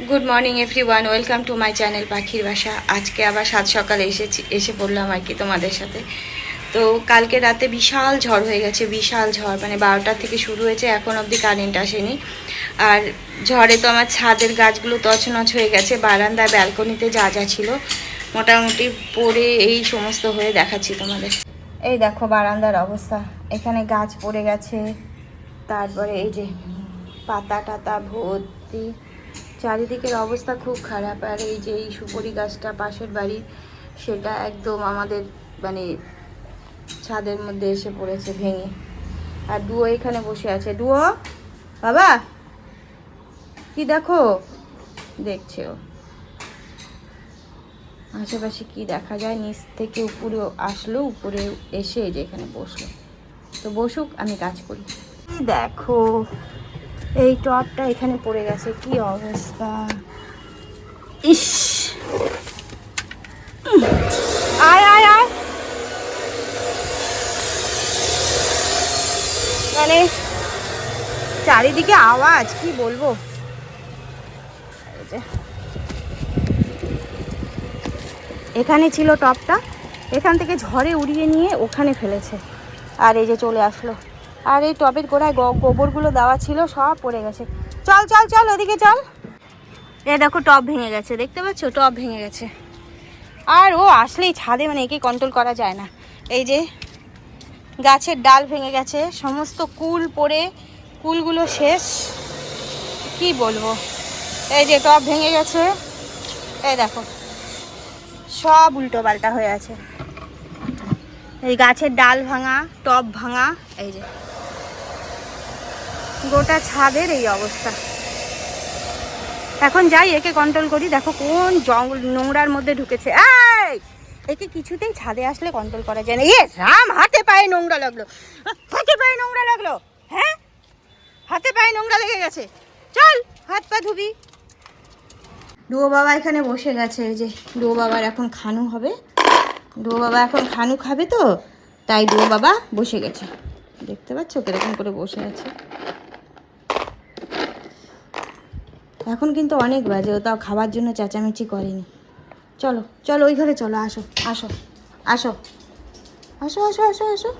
Good morning everyone welcome to my channel পাখির বাসা আজকে আবার সাত সকালে এসেছি, এসে পড়লাম আর কি তোমাদের সাথে। তো কালকে রাতে বিশাল ঝড় হয়ে গেছে, বিশাল ঝড়। মানে বারোটার থেকে শুরু হয়েছে, এখন অবধি কারেন্ট আসেনি। আর ঝড়ে তো আমার ছাদের গাছগুলো তছনছ হয়ে গেছে বারান্দা ব্যালকনিতে যা যা ছিল। মোটামুটি পড়ে এই সমস্ত হয়ে দেখাচ্ছি তোমাদের। এই দেখো বারান্দার অবস্থা। এখানে গাছ পড়ে গেছে, তারপরে এই যে পাতা টাতা ভর্তি। চারিদিকের অবস্থা খুব খারাপ। আর এই যে এই সুপরি গাছটা পাশের বাড়ি, সেটা একদম আমাদের মানে ছাদের মধ্যে এসে পড়েছে ভেঙে। আর ডুয়ো এখানে বসে আছে। ডুয়ো বাবা! কি দেখো? দেখছে ও আশেপাশে কি দেখা যায়? নিচ থেকে উপরে আসলো, উপরে এসে এই যে এখানে বসল। তো বসুক, আমি কাজ করি। দেখো এই টপটা এখানে পড়ে গেছে, কি অবস্থা? ইস। আয় আয় আয়। মানে চারিদিকে আওয়াজ, কি বলব? এখানে ছিল টপটা, এখান থেকে ঝড়ে উড়িয়ে নিয়ে ওখানে ফেলেছে। আর এই যে চলে আসলো। আর এই টবের গোড়ায় গোবরগুলো দেওয়া ছিল, সব পড়ে গেছে। চল চল চল, ওদিকে চল। এ দেখো, টব ভেঙে গেছে, দেখতে পাচ্ছ? টব ভেঙে গেছে। আর ও আসলেই ছাদে মানে একে কন্ট্রোল করা যায় না। এই যে, গাছের ডাল ভেঙে গেছে, সমস্ত কুল পড়ে, কুলগুলো শেষ। কি বলব? এই যে, টব ভেঙে গেছে। এই দেখো, সব উল্টো পাল্টা হয়ে আছে। এই গাছের ডাল ভাঙা, টব ভাঙা, এই যে। গোটা ছাদের এই অবস্থা। এখন যাই, একে কন্ট্রোল করি। দেখো কোন জঙ্গল, নোংরার মধ্যে ঢুকেছে। এই, একে কিছুতেই ছাদে আসলে কন্ট্রোল করা যায় না। এ রাম, হাতে পায়ে নোংরা লাগল। হাতে পায়ে নোংরা লাগল। হ্যাঁ? হাতে পায়ে নোংরা লেগে গেছে। চল, হাত পা ধুবি। ডুয়ো বাবা এখানে বসে গেছে। যে, ডুয়ো বাবার এখন খানু হবে। ডুয়ো বাবা এখন খানু খাবে তো? তাই ডুয়ো বাবা বসে গেছে। দেখতে পাচ্ছ কীরকম করে বসে আছে। এখন কিন্তু অনেক বাজে, ও তাও খাবার জন্য চেঁচামেচি করেনি। চলো চলো ওই ঘরে চলো, আসো আসো আসো। আসো আসো আসো আসো।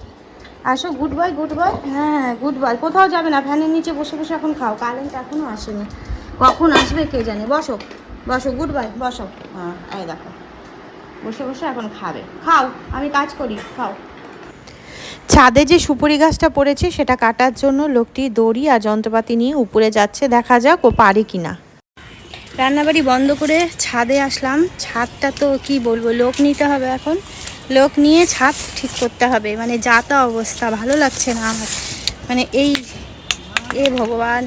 আসো গুড বয় গুড বয় হ্যাঁ গুড বয় কোথাও যাবে না ফ্যানের নিচে বসে বসে এখন খাও। কারেন্ট এখনও আসেনি। কখন আসবে কে জানে? বসো বসো গুড বয় বসো। হ্যাঁ এই দেখো। বসে বসে এখন খাবে। খাও, আমি কাজ করি, খাও। ছাদে যে সুপুরি গাছটা পড়েছে, সেটা কাটার জন্য লোকটি দড়ি আর যন্ত্রপাতি নিয়ে উপরে যাচ্ছে। দেখা যাক ও পারে কিনা। রান্নাবাড়ি বন্ধ করে ছাদে আসলাম। ছাদটা তো কি বলব, লোক নিতে হবে এখন। লোক নিয়ে ছাদ ঠিক করতে হবে। মানে যা তা অবস্থা, ভালো লাগছে না আমার। মানে এই, এ ভগবান।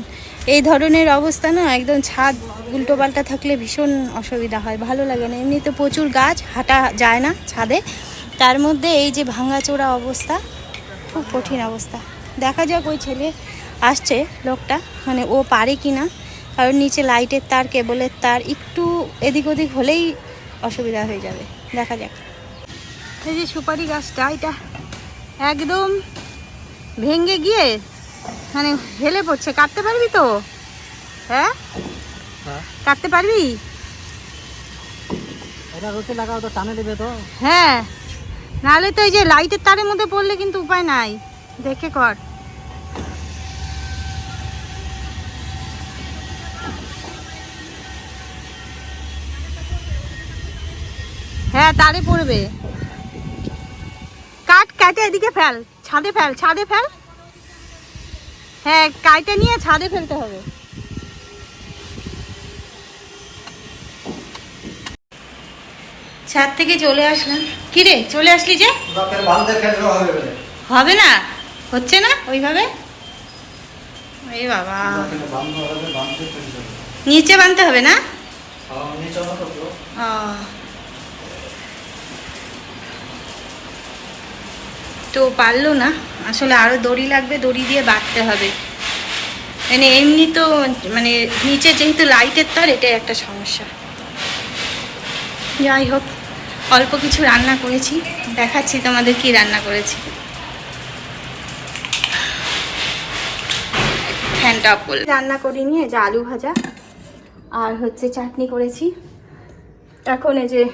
এই ধরনের অবস্থা না, একদম ছাদ উল্টো পাল্টা থাকলে ভীষণ অসুবিধা হয়। ভালো লাগে না। এমনিতে প্রচুর গাছ, হাঁটা যায় না ছাদে। তার মধ্যে এই যে ভাঙাচোরা অবস্থা খুব কঠিন অবস্থা। দেখা যাক ওই ছেলে আসছে লোকটা। মানে ও পারে কি না কারণ নিচে লাইটের তার কেবলের তার একটু এদিক ওদিক হলেই অসুবিধা হয়ে যাবে। দেখা যাক। এই যে সুপারি গাছটা এটা একদম ভেঙে গিয়ে মানে হেলে পড়ছে। কাটতে পারবি তো? হ্যাঁ? কাটতে পারবি? এটা লাগাও তো টানে দেবে তো। হ্যাঁ। নাহলে তো এই যে লাইটের তারের মধ্যে পড়লে কিন্তু উপায় নাই। দেখে কর। হ্যাঁ তারে পড়বে। কাট, কাটে এদিকে ফেল। ছাদে ফেল ছাদে ফেল। হ্যাঁ কাইটা নিয়ে ছাদে ফেলতে হবে। ছাদ থেকে চলে আসলাম। কি রে চলে আসলি যে? হবে না? হচ্ছে না ওইভাবে? এই বাবা। নিচে বানতে হবে না। তো। পারল না। আসলে আরও দড়ি লাগবে দড়ি দিয়ে বাঁধতে হবে। মানে এমনি তো মানে নিচে যেহেতু লাইটের তার এটাই একটা সমস্যা। যাই হোক। অল্প কিছু রান্না করেছি। দেখাচ্ছি তোমাদের কি রান্না করেছি। রান্না করিনি, এই যে আলু ভাজা আর হচ্ছে চাটনি করেছি। এখন এই যে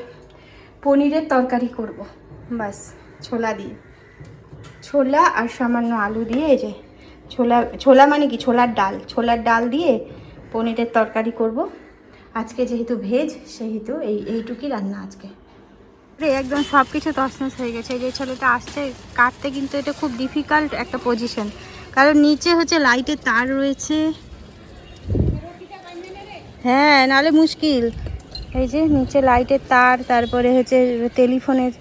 পনিরের তরকারি করব। বাস ছোলা দিয়ে। ছোলা আর সামান্য আলু দিয়ে এই যে ছোলা ছোলা মানে কি? ছোলার ডাল। ছোলার ডাল দিয়ে পনিরের তরকারি করব। আজকে যেহেতু ভেজ, সেহেতু এই, এইটুকুই রান্না আজকে। একদম সব কিছু তছনছ হয়ে গেছে এই যে ছেলেটা আসছে কাটতে কিন্তু এটা খুব ডিফিকাল্ট একটা পজিশন কারণ নিচে হচ্ছে লাইটের তার রয়েছে হ্যাঁ নালে মুশকিল এই যে নিচে লাইটের তার তারপরে হচ্ছে টেলিফোনের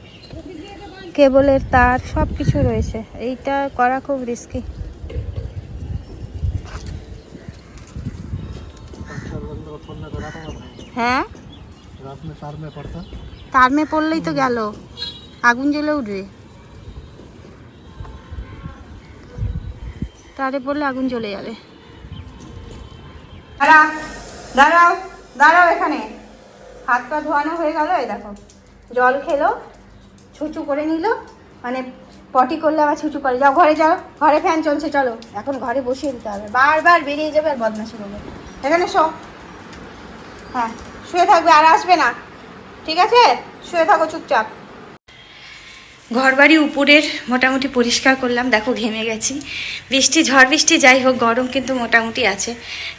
কেবলের তার সব কিছু রয়েছে এইটা করা খুব রিস্কি হ্যাঁ रात में तार में पड़ता তার মে পড়লেই তো গেল। আগুন জ্বলে উঠবে। তারে পড়লে আগুন জ্বলে যাবে। দাঁড়াও দাঁড়াও এখানে। হাত পা ধোয়ানো হয়ে গেল, এই দেখো। জল খেলো, ছুচু করে নিল মানে পটি করলে আবার ছুচু করে। যাও, ঘরে যাও, ঘরে ফ্যান চলছে, চলো। এখন ঘরে বসিয়ে দিতে হবে। বারবার বেরিয়ে যাবে আর বদমাশি করবে। এখানে শো। হ্যাঁ শুয়ে থাকবে আর আসবে না। ঠিক আছে? শুয়ে থাকো চুপচাপ। ঘরবাড়ি উপরের মোটামুটি পরিষ্কার করলাম, দেখো ঘেমে গেছি। বৃষ্টি, ঝড় বৃষ্টি যাই হোক, গরম কিন্তু মোটামুটি আছে।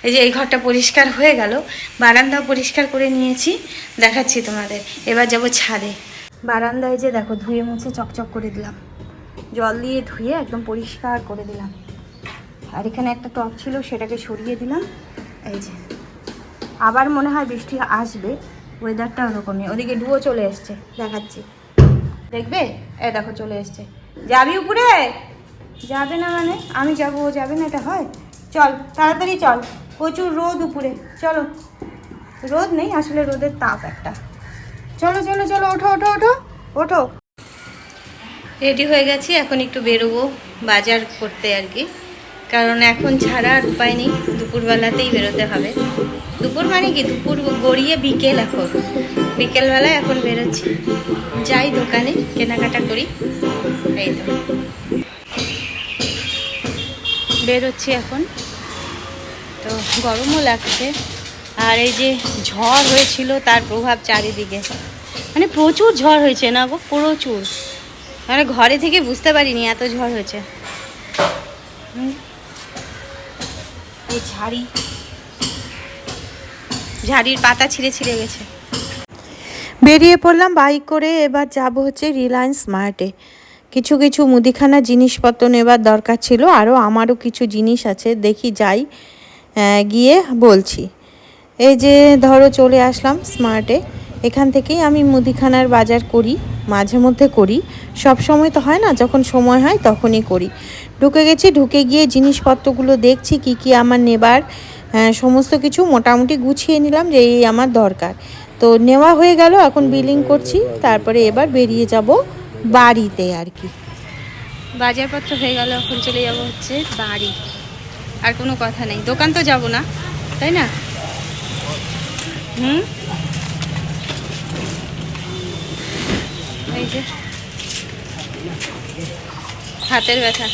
এই যে এই ঘরটা পরিষ্কার হয়ে গেল, বারান্দাও পরিষ্কার করে নিয়েছি, দেখাচ্ছি তোমাদের। এবার যাব ছাদে। বারান্দায় যে দেখো ধুয়ে মুছে চকচক করে দিলাম। জল দিয়ে ধুয়ে একদম পরিষ্কার করে দিলাম। আর এখানে একটা টপ ছিল, সেটাকে সরিয়ে দিলাম। এই যে। আবার মনে হয় বৃষ্টি আসবে ওয়েদারটা ওরকমই। ওদিকে ডুয়ো চলে এসছে। দেখাচ্ছি। দেখবে? এ দেখো চলে এসছে। যাবি উপরে? যাবে না মানে? আমি যাব ও যাবে না এটা হয়? চল তাড়াতাড়ি চল। প্রচুর রোদ উপরে। চলো। রোদ নেই আসলে রোদের তাপ একটা। চলো চলো চলো ওঠো ওঠো ওঠো। ওঠো। রেডি হয়ে গেছি এখন একটু বেরোবো বাজার করতে আর কি। কারণ এখন ছাড়া আর উপায় নেই দুপুরবেলাতেই বেরোতে হবে। দুপুর মানে কি? দুপুর গড়িয়ে বিকেল এখন। বিকেলবেলায় এখন বেরোচ্ছি। যাই দোকানে, কেনাকাটা করি। এই তো। বেরোচ্ছি এখন। তো গরমও লাগছে। আর এই যে ঝড় হয়েছিল, তার প্রভাব চারিদিকে। মানে প্রচুর ঝড় হয়েছে না গো? প্রচুর। মানে ঘরে থেকে বুঝতে পারিনি এত ঝড় হয়েছে। এই ঝাড়ি। ঝাড়ির পাতা ছিঁড়ে ছিঁড়ে গেছে। বেরিয়ে পড়লাম বাইক করে, এবার যাব হচ্ছে রিলায়েন্স স্মার্টে কিছু কিছু মুদিখানা জিনিসপত্র নেবার দরকার ছিল আরও আমারও কিছু জিনিস আছে, দেখি যাই গিয়ে বলছি। এই যে ধরো চলে আসলাম স্মার্টে এখান থেকেই আমি মুদিখানার বাজার করি, মাঝে মধ্যে করি। সব সময় তো হয় না, যখন সময় হয় তখনই করি। ঢুকে গেছি, ঢুকে গিয়ে জিনিসপত্রগুলো দেখছি, কি কি আমার নেবার সমস্ত কিছু মোটামুটি গুছিয়ে নিলাম যে এই আমার দরকার। তো নেওয়া হয়ে গেল, এখন বিলিং করছি, তারপরে এবার বেরিয়ে যাব বাড়িতে আর কি। বাজারপত্র হয়ে গেল, এখন চলে যাব হচ্ছে বাড়ি। আর কোনো কথা নেই, দোকান তো যাব না, তাই না? হুম? এই যে, হাতের ব্যথা।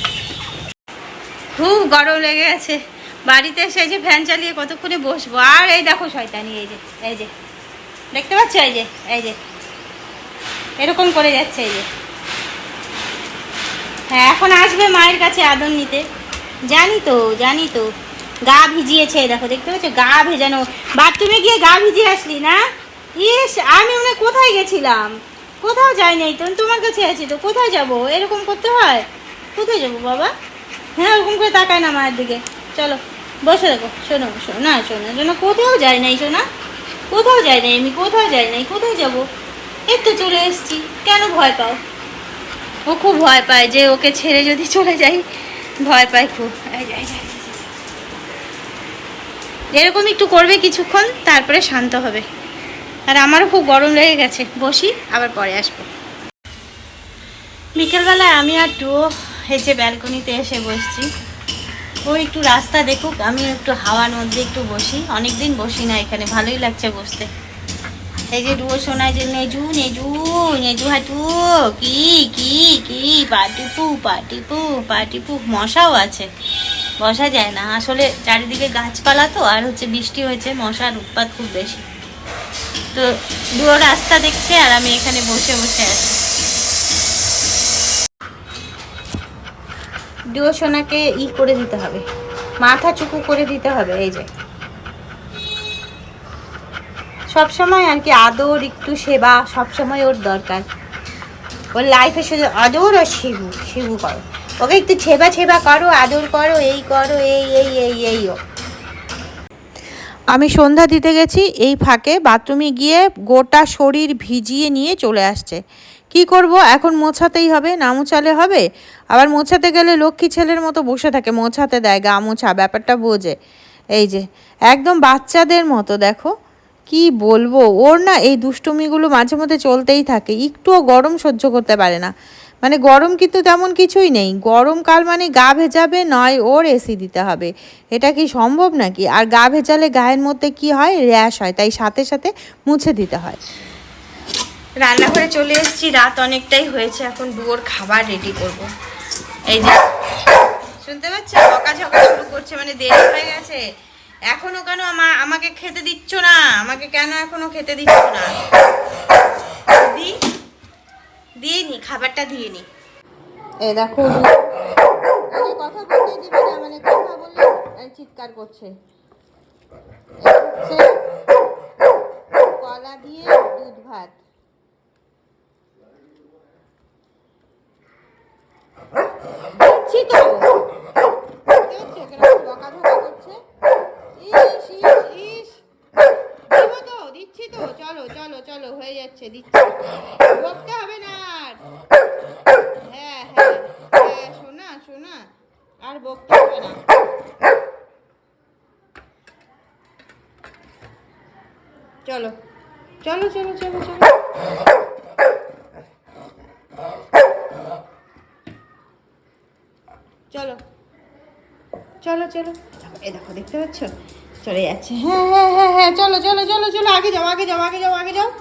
খুব গরম লেগে গেছে। বাড়িতে এসে এই যে ফ্যান চালিয়ে কতক্ষণে বসবো? আর এই দেখো শয়তানি, এই যে এই যে। দেখতে পাচ্ছ? এই যে এই যে। এরকম করে যাচ্ছে, এই যে। হ্যাঁ এখন আসবে মায়ের কাছে আদর নিতে। জানি তো জানি তো। গা ভিজিয়েছে দেখো, দেখতে পাচ্ছ? গা ভেজানো। বাথরুমে গিয়ে গা ভিজিয়ে আসলি না? ইস, আমি মনে কোথায় গেছিলাম? কোথাও যাই নাই তো তোমার কাছে আছি তো। কোথায় যাব? এরকম করতে হয়? কোথায় যাব, বাবা? হ্যাঁ ওরকম করে তাকায় না মায়ের দিকে। চলো। বসে দেখো শোনো শোনো, না, শোনো শোনো, কোথাও যাই নাই, শোনা, কোথাও যাই নাই আমি, কোথাও যাই নাই, কোথায় যাব? তো চলে এসেছি, কেন ভয় পাও? ও খুব ভয় পায় যে ওকে ছেড়ে যদি চলে যাই, ভয় পায় খুব। এরকম একটু করবে কিছুক্ষণ, তারপরে শান্ত হবে। আর আমারও খুব গরম লেগে গেছে, বসি, আবার পরে আসব। বিকেলবেলায় আমি আর এই যে ব্যালকনিতে এসে বসছি। ও একটু রাস্তা দেখুক, আমি একটু হাওয়ার মধ্যে একটু বসি। অনেকদিন বসি না এখানে, ভালোই লাগছে বসতে। এই যে ডুয়ো শোনায় যে নেজু নেজু নেজু হাটু, কি কি কি পাটিপু পাটিপু পাটিপু মশাও আছে। বসা যায় না। আসলে চারিদিকে গাছপালা তো, আর হচ্ছে বৃষ্টি হয়েছে, মশার উৎপাত খুব বেশি। তো দুটো রাস্তা দেখছে, আর আমি এখানে বসে বসে আছি। ডুয়ো সোনাকে ই করে দিতে হবে। মাথা চুকু করে দিতে হবে, এই যে। সব সময় আর কি আদর, একটু সেবা সব সময় ওর দরকার। ওর লাইফে শুধু আদর আর শিবু শিবু করো। ওকে একটু ছেবা ছেবা করো, আদর করো, এই করো, এই এই এই এই ও। আমি সন্ধ্যা দিতে গেছি, এই ফাঁকে বাথরুমে গিয়ে গোটা শরীর ভিজিয়ে নিয়ে চলে আসছে। কি করব? এখন মোছাতেই হবে, না মোছালে হবে? আবার মোছাতে গেলে লক্ষ্মী ছেলের মতো বসে থাকে, মোছাতে দেয়, গা মোছা, ব্যাপারটা বোঝে। এই যে, একদম বাচ্চাদের মতো, দেখো। কি বলব? ওর না এই দুষ্টুমিগুলো মাঝে মধ্যে চলতেই থাকে, একটুও গরম সহ্য করতে পারে না। মানে গরম কিন্তু তেমন কিছুই নেই গরমকাল মানে গা ভেজাবে, নয় ওর এসি দিতে হবে। এটা কি সম্ভব নাকি? আর গা ভেজালে গায়ের মধ্যে কি হয়? র্যাশ হয়, তাই সাথে সাথে মুছে দিতে হয়। রান্নাঘরে চলে এসেছি রাত অনেকটাই হয়েছে এখন দুয়োর খাবার রেডি করব। এই যে শুনতে পাচ্ছ? ঝকা ঝকা শুরু করছে মানে দেরি হয়ে গেছে। এখনও কেন আমা আমাকে খেতে দিচ্ছ না? আমাকে কেন এখনও খেতে দিচ্ছ না? দি দিয়ে নি খাবারটা দিয়ে নি। এই দেখো কথা বলতে দিবে না মানে কথা বললে চিৎকার করছে। কলা দিয়ে দুধ ভাত। দিব তো দিচ্ছি তো। চলো চলো চলো হয়ে যাচ্ছে দিচ্ছি। বকতে হবে না আর হ্যাঁ হ্যাঁ হ্যাঁ শোনা শোনা আর বকতে হবে না চলো চলো চলো চলো চলো চলো চলো চলো। এই দেখো, দেখতে পাচ্ছ? চলে যাচ্ছে। হ্যাঁ হ্যাঁ হ্যাঁ হ্যাঁ চলো চলো চলো চলো, আগে যাও আগে যাও আগে যাও আগে যাও।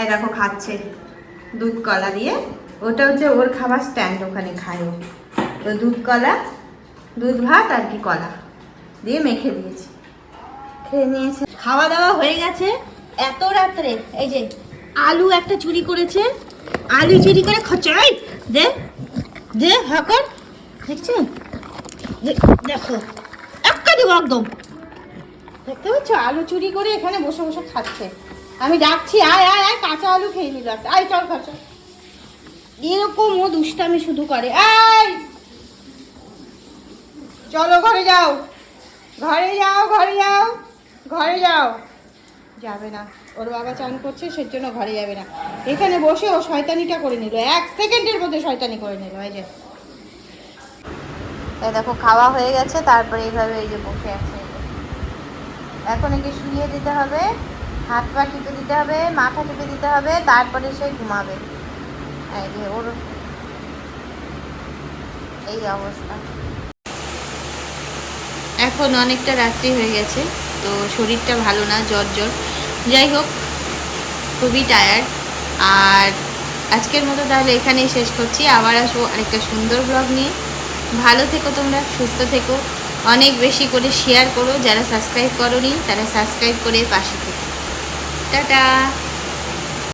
এই দেখো, খাচ্ছে। দুধ কলা দিয়ে। ওটা হচ্ছে ওর খাবার স্ট্যান্ড ওখানে খায় ও। তো দুধ কলা, দুধ ভাত আর কি কলা দিয়ে মেখে দিয়েছি। খেয়ে নিয়েছে। খাওয়া দাওয়া হয়ে গেছে এত রাত্রে। এই যে, আলু একটা চুরি করেছে। আলু চুরি করে খচাই দে দে হাকর দেখছেন? দে- দেখো, একটা দেবো একদম। দেখতে পাচ্ছ? আলু চুরি করে এখানে বসে বসে খাচ্ছে। আমি ডাকছি, আয় আয় আয়, কাঁচা আলু খেয়ে নিল একটা। আয়, চল খাচ্ছ এরকম ও দুষ্টামি শুধু করে। আয় চলো ঘরে যাও। ঘরে যাও ঘরে যাও ঘরে যাও। যাবে না। ওর বাবা চান করছে, সেজন্য ঘরে যাবে না। এখানে বসে ও শয়তানিটা করে নিল। এক সেকেন্ডের মধ্যে শয়তানি করে নিল, এই যে। দেখো, খাওয়া হয়ে গেছে, তারপরে এইভাবে এই যে বসে আছে। এখন একে শুয়ে দিতে হবে, হাত পা টিপে দিতে হবে, মাথা টিপে দিতে হবে, তারপরে সে ঘুমাবে। এই যে ওর এই অবস্থা। এখন অনেকটা রাত্রি হয়ে গেছে, তো শরীরটা ভালো না, জ্বর জ্বর। যাই হোক, খুবই টায়ার্ড আর আজকের মতো তাহলে এখানেই শেষ করছি। আবার আসব আরেকটা সুন্দর ব্লগ নিয়ে। ভালো থেকো তোমরা, সুস্থ থেকো। অনেক বেশি করে শেয়ার করো, যারা সাবস্ক্রাইব করো তারা সাবস্ক্রাইব করে পাশে থেকো। টাটা!